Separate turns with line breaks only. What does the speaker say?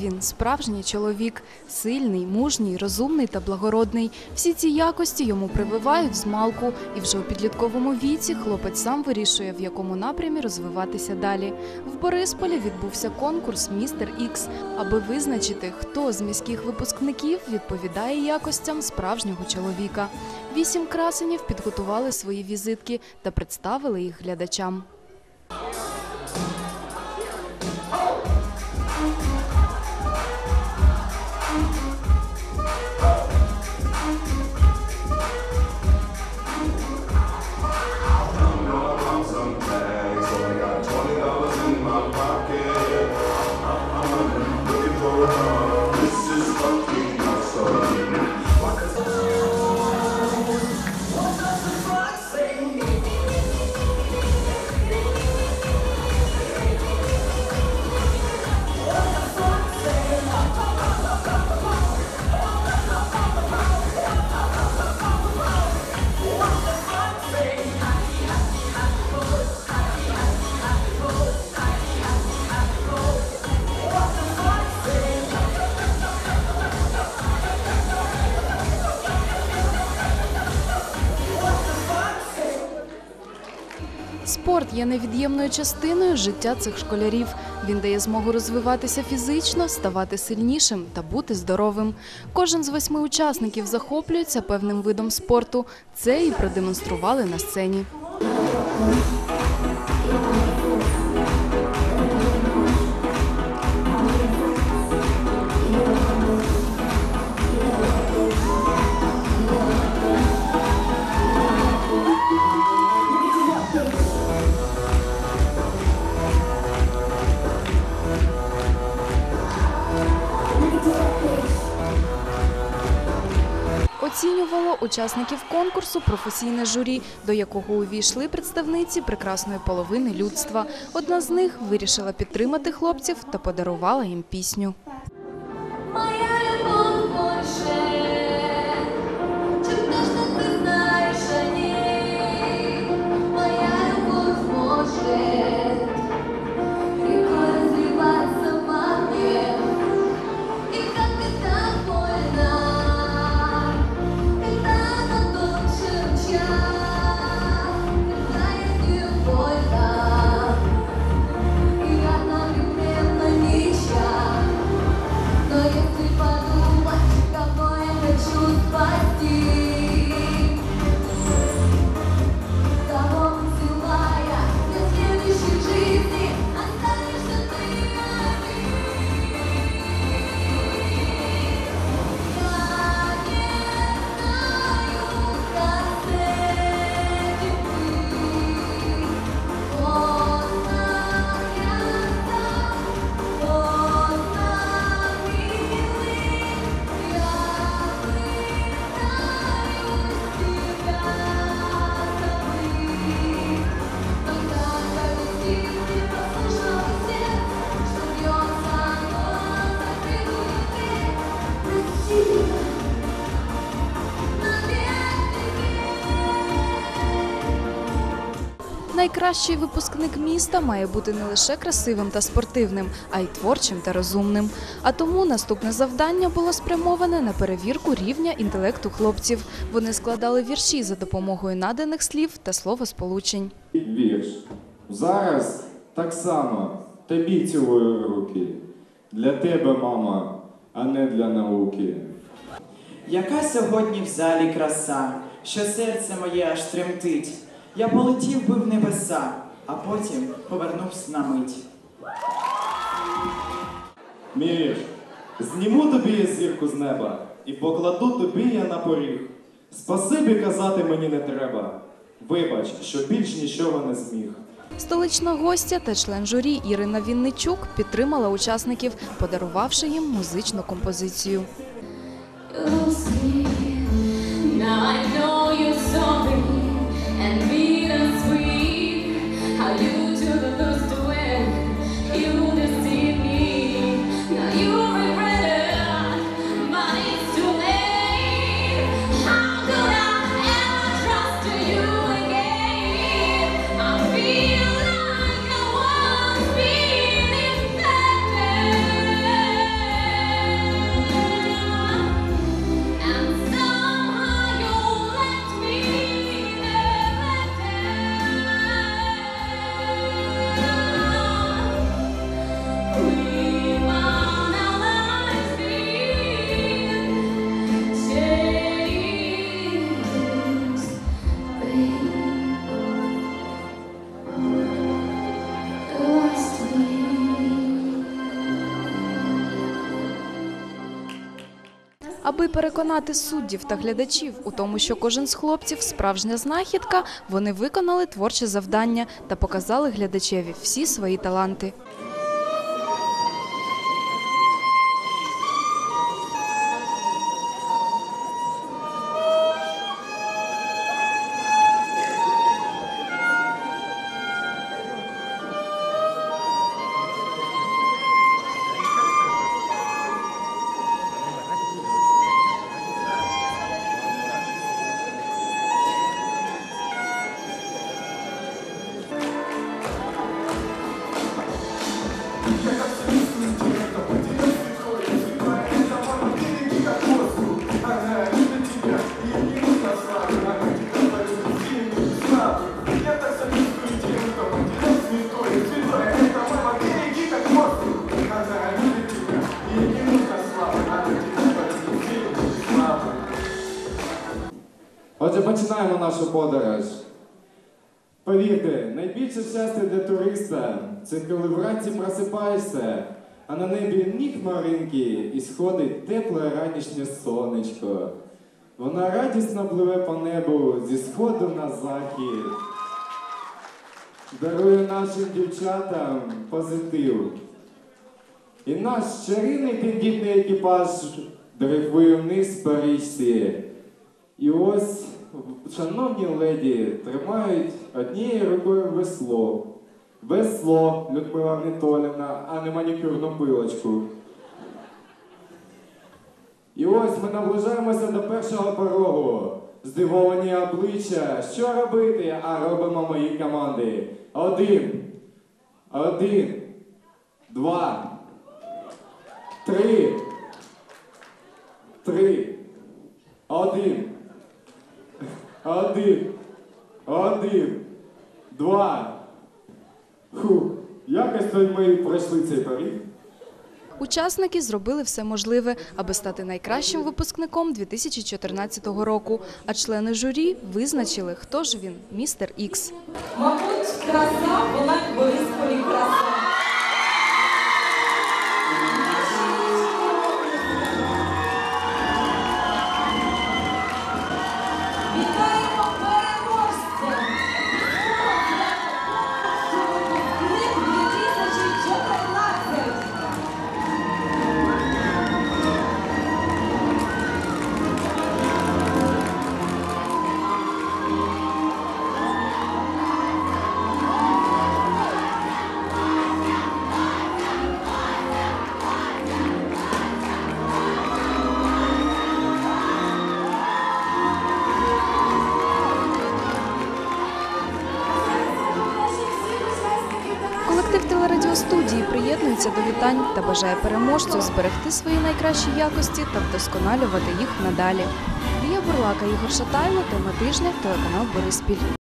він справжній чоловік, сильний, мужній, розумний та благородний. Всі ці якості йому прививають з малку, і вже у підлітковому віці хлопець сам вирішує, в якому напрямі розвиватися далі. В Борисполі відбувся конкурс Містер Ікс, аби визначити, хто з міських випускників відповідає якостям справжнього чоловіка. Вісім красенів підготували свої візитки та представили їх глядачам. Спорт є невід'ємною частиною життя цих школярів. Він дає змогу розвиватися фізично, ставати сильнішим та бути здоровим. Кожен з восьми учасників захоплюється певним видом спорту. Це і продемонстрували на сцені. Учасників конкурсу професійне журі, до якого увійшли представниці прекрасної половини людства. Одна з них вирішила підтримати хлопців та подарувала їм пісню. Найкращий випускник міста має бути не лише красивим та спортивним, а й творчим та розумним. А тому наступне завдання було спрямоване на перевірку рівня інтелекту хлопців. Вони складали вірші за допомогою наданих слів та словосполучень.
Вірш. Зараз так само тобі цілую руки. Для тебе, мама, а не для науки.
Яка сьогодні в залі краса, що серце моє аж тремтить. Я полетів би в небеса, а потім повернувся на мить.
Мій. Зніму тобі я зірку з неба і покладу тобі я на поріг. Спасибі казати мені не треба. Вибач, що більш нічого не зміг.
Столична гостя та член журі Ірина Вінничук підтримала учасників, подарувавши їм музичну композицію.
You'll see. Now I know you're sorry
Аби переконати суддів та глядачів у тому, що кожен з хлопців справжня знахідка, вони виконали творче завдання та показали глядачеві всі свої таланти.
Починаємо нашу подорож. Повірте, найбільше щастя для туриста це коли вранці просипаєшся, а на небі ні хмаринки і сходить тепле ранішнє сонечко. Вона радісно пливе по небу зі сходу на захід. Дарує нашим дівчатам позитив. І наш чарівний тендітний екіпаж дрейфує вниз по річці. І ось, шановні леді, тримають однією рукою весло. Весло, Людмила Анатолівна, а не манікюрну пилочку. І ось ми наближаємося до першого порогу. Здивовані обличчя. Що робити? А робимо мої команди. Один. Один. Два. Три. Три. Один. Один. Один. Два. Фу. Якось ми пройшли цей поріг.
Учасники зробили все можливе, аби стати найкращим випускником 2014 року. А члени журі визначили, хто ж він, містер Ікс.
Мабуть, краса, вона в Борисполі краса.
Приєднується до вітань та бажає переможцю зберегти свої найкращі якості та вдосконалювати їх надалі. Вія Бурлака, Ігор Шатайло, тема тижня, телеканал Бориспіль.